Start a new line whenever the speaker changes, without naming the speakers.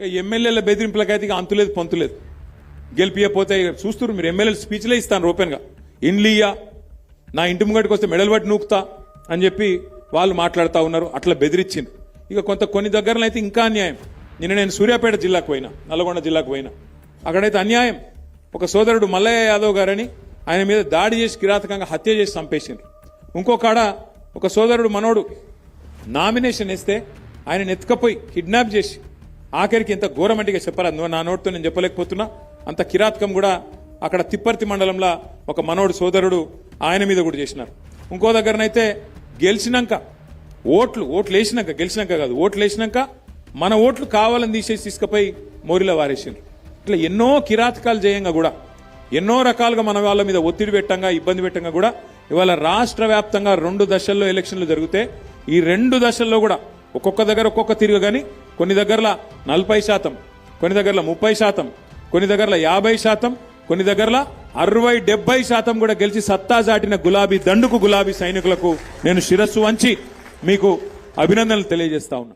ఇక ఎమ్మెల్యేల బెదిరింపులకైతే ఇక అంతులేదు పొంతులేదు గెలిపియపోతే చూస్తున్నారు మీరు ఎమ్మెల్యేలు స్పీచ్లే ఇస్తాను ఓపెన్గా. ఇండ్లియా నా ఇంటి ముంగటికి వస్తే మెడల్ పట్టి నూకుతా అని చెప్పి వాళ్ళు మాట్లాడుతూ ఉన్నారు అట్లా బెదిరించింది ఇక కొంత కొన్ని దగ్గరలో అయితే ఇంకా అన్యాయం. నిన్న నేను సూర్యాపేట జిల్లాకు పోయినా నల్గొండ జిల్లాకు పోయినా. అక్కడైతే అన్యాయం. ఒక సోదరుడు మల్లయ్య యాదవ్ గారని ఆయన మీద దాడి చేసి కిరాతకంగా హత్య చేసి చంపేసిండు ఇంకోకాడ ఒక సోదరుడు మనోడు నామినేషన్ వేస్తే ఆయన ఎత్తుకపోయి కిడ్నాప్ చేసి ఆఖరికి ఎంత ఘోరమంటిగా చెప్పాలి? నువ్వు నా నోటితో నేను చెప్పలేకపోతున్నా? అంత కిరాతకం కూడా అక్కడ తిప్పర్తి మండలంలో ఒక మనోడు సోదరుడు ఆయన మీద కూడా చేసినారు. ఇంకో దగ్గరనైతే గెలిచినాక ఓట్లు ఓట్లు వేసినాక గెలిచినాక కాదు ఓట్లు వేసినాక మన ఓట్లు కావాలని తీసేసి తీసుకుపోయి మోరిలో వారేసిండ్రు. ఇట్లా ఎన్నో కిరాతకాలు చేయంగా కూడా ఎన్నో రకాలుగా మన వాళ్ళ మీద ఒత్తిడి పెట్టంగా ఇబ్బంది పెట్టంగా కూడా ఇవాళ రాష్ట్ర వ్యాప్తంగా రెండు దశల్లో ఎలక్షన్లు జరిగితే ఈ రెండు దశల్లో కూడా ఒక్కొక్క దగ్గర ఒక్కొక్క తిరుగు కానీ కొన్ని దగ్గరలో నలభై శాతం కొన్ని దగ్గరలో ముప్పై శాతం కొన్ని దగ్గరలో యాభై శాతం కొన్ని దగ్గరలో అరవై డెబ్బై శాతం కూడా గెలిచి సత్తా చాటిన గులాబీ దండుకు గులాబీ సైనికులకు నేను శిరస్సు వంచి మీకు అభినందనలు తెలియజేస్తా ఉన్నా.